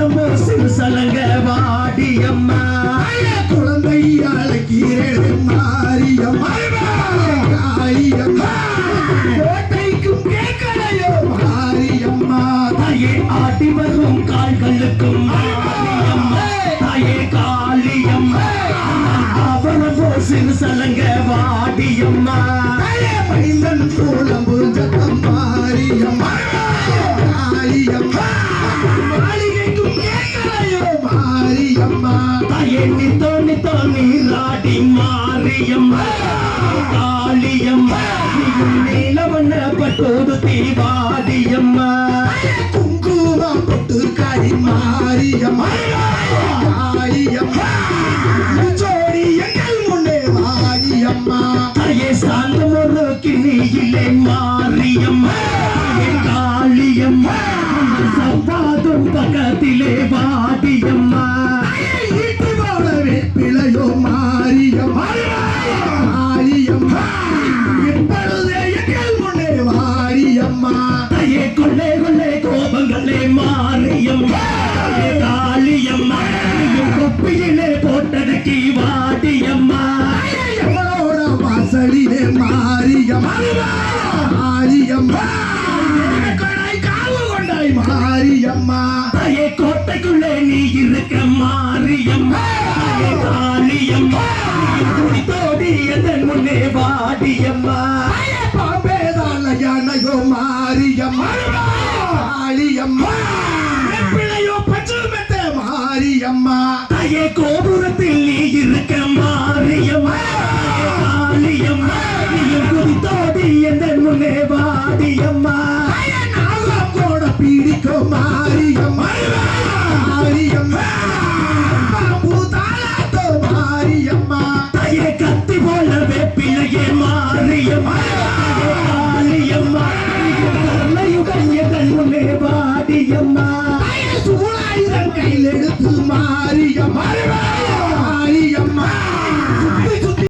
அவலம் சிறு சலங்க வாடியம்மா. குழந்தை அழைக்கிறேன் மாரியம்மா. காளியம்மா கோட்டைக்கும் கேட்கலையோ மாரியம்மா. தாயே ஆடி வரும் கால்களுக்கும். தாயே காளியம்மா. சிறு சலங்க வாடியம்மா. நித்தோ நித்தோ நீராடி மாரியம்மா காளியம்மா நீலவண்ண பட்டோடு தீவாடியம்மா குங்குமம் பொட்டு காரி மாரியம்மா காளியம்மா ஜோடி எங்கள் முன்னே மாரியம்மா ஒரு கிணியிலே மாரியம்மா காளியம்மா பக்கத்திலே வா கொள்ளே கொள்ளே கோபங்களே மாறியம். தாயே காளியம்மா நீயும் குப்பியிலே போட்டதற்கு வாடியம்மா எங்களோட வாசலிலே மாறியம். மாரியம்மா கொண்டாய் மாரியம்மா தாயே கோட்டைக்குள்ளே நீ இருக்க மாரியம்மா தாயே தோடி நீயும் எதன் முன்னே வாடியம்மா மாரியம்மா மாரியம்மா பிள்ளையோ பச்சுமெத்த மாரியம்மா தாயே கோபுரத்தில் நீ இருக்க மாரியம்மா நீயும் குடித்தோடி எதன் முன்னே வாடியம்மா நாகம் கூட பீடிக்கும் மாரியம்மா வாடியம்மா சூழாயுதம் கையில் எடுத்து மாரியம்மா.